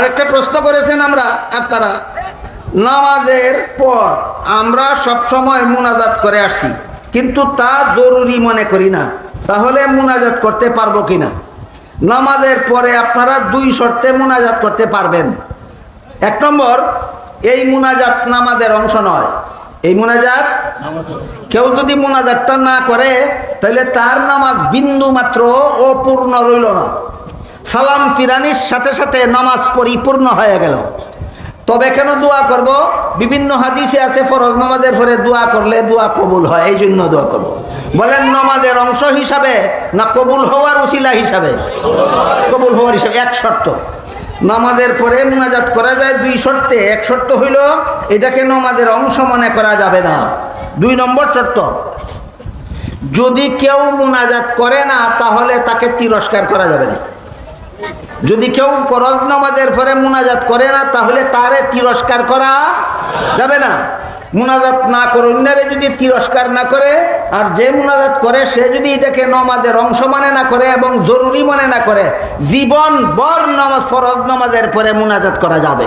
আরেকটা প্রশ্ন করেছেন আমরা, আপনারা। নামাজের পর আমরা সব সময় মুনাজাত করে আসি, কিন্তু তা জরুরি মনে করি না। তাহলে মোনাজাত করতে পারব কিনা? নামাজের পরে আপনারা দুই শর্তে মোনাজাত করতে পারবেন। এক নম্বর, এই মোনাজাত নামাজের অংশ নয়। এই মোনাজাত কেউ যদি মোনাজাতটা না করে, তাহলে তার নামাজ বিন্দু মাত্র অপূর্ণ রইল না। সালাম ফিরানির সাথে সাথে নামাজ পরিপূর্ণ হয়ে গেল। তবে কেন দোয়া করব? বিভিন্ন হাদিসে আছে, ফরজ নামাজের পরে দোয়া করলে দোয়া কবুল হয় এই জন্য দোয়া করব। বলেন, নামাজের অংশ হিসাবে না কবুল হওয়ার উসিলা হিসাবে? কবুল হওয়ার হিসাবে, এক শর্ত। নামাজের পরে মুনাজাত করা যায় দুই শর্তে। এক শর্ত হইল, এটাকে নামাজের অংশ মনে করা যাবে না। দুই নম্বর শর্ত, যদি কেউ মুনাজাত করে না, তাহলে তাকে তিরস্কার করা যাবে না। যদি কেউ ফরজ নামাজের পরে মোনাজাত করে না, তাহলে তারে তিরস্কার করা যাবে না। মোনাজাত না করে অন্যারে যদি তিরস্কার না করে, আর যে মোনাজাত করে, সে যদি এটাকে নমাজের অংশ মানে না করে এবং জরুরি মনে না করে, জীবন বর নামাজ, ফরজ নামাজের পরে মোনাজাত করা যাবে।